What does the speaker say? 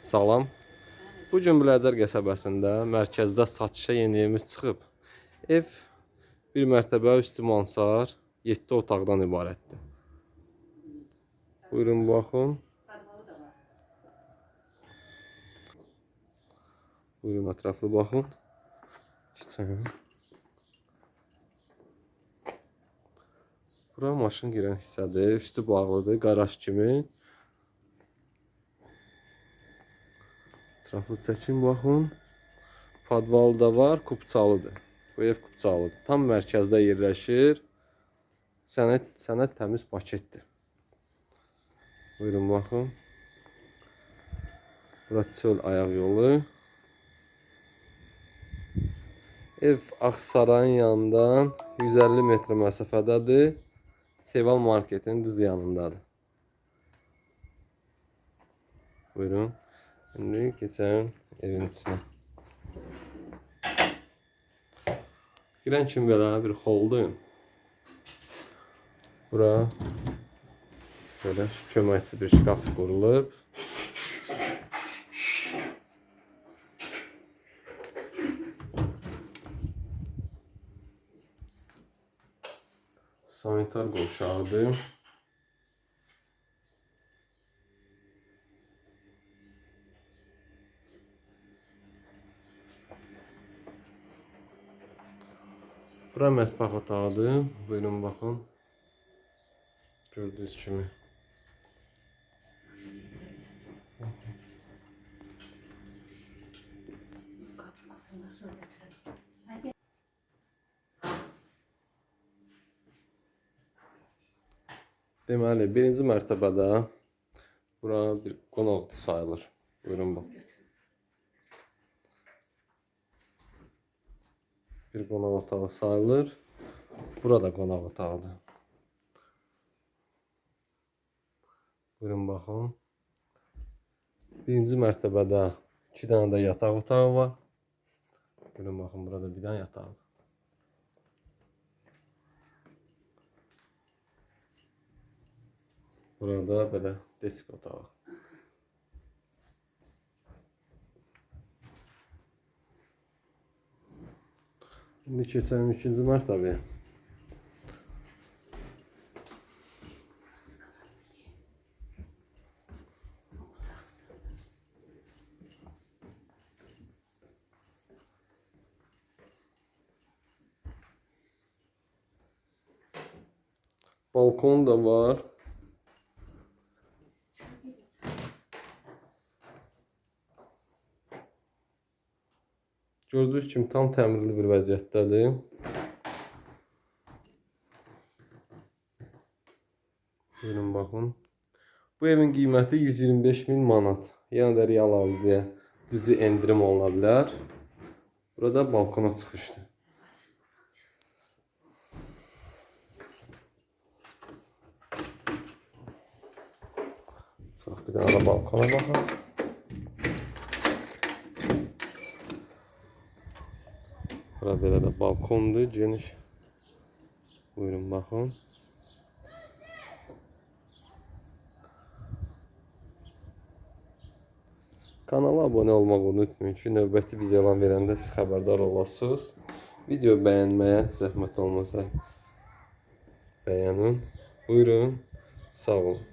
Salam. Bu gün Biləcər qəsəbəsində mərkəzdə satışa yeni evimiz çıxıb. Ev bir mərtəbə üstü mansar, 7 otaqdan ibarətdir. Buyurun baxın. Buyurun ətraflı baxın. Keçəlim. Bura maşın girən hissədir. Üstü bağlıdır, qaraj kimi. Ətraflı çəkin baxın. Podval da var, kupçalıdır. Bu ev kupçalıdır. Tam mərkəzdə yerləşir. Sənət sənət təmiz paketdir. Buyurun baxın. Bura çöl ayaq yolu. Ev Ağsarayın yanından 150 metr məsafədədir. Seval marketin düz yanındadır. Buyurun. Şimdi geçelim evin içine. Girən kimi belə bir holdur. Bura belə köməkçi bir şkaf qurulub. Sanitar qovşağıdır. Bura mətbəx otağıdır. Buyurun baxın. Gördüyünüz kimi. Deməli, birinci mərtəbədə bura bir qonaq sayılır. Buyurun bax. Bir qonaq otağı sayılır. Burada qonaq otağıdır. Buyurun baxın. Birinci mərtəbədə iki dənə də yataq otağı var. Buyurun baxın, burada bir dənə yataq. Burada belə desk otağı. Şimdi keçelim ikinci mərtəbəyə. Balkon da var. Gördüyünüz kimi tam təmirli bir vəziyyətdədir. Buyurun baxın. Bu evin qiyməti 125 min manat. Yenə də real alıcıya cici endirim oluna bilər. Burada balkona çıxışdır. Çox bir dənə də balkona baxaq. Bura belə də balkondur, geniş. Buyurun baxın. Kanala abunə olmağı unutmayın ki, növbəti biz elan verəndə siz xəbərdar olasınız. Video bəyənməyə zəhmət olmasa bəyənin. Buyurun. Sağ olun.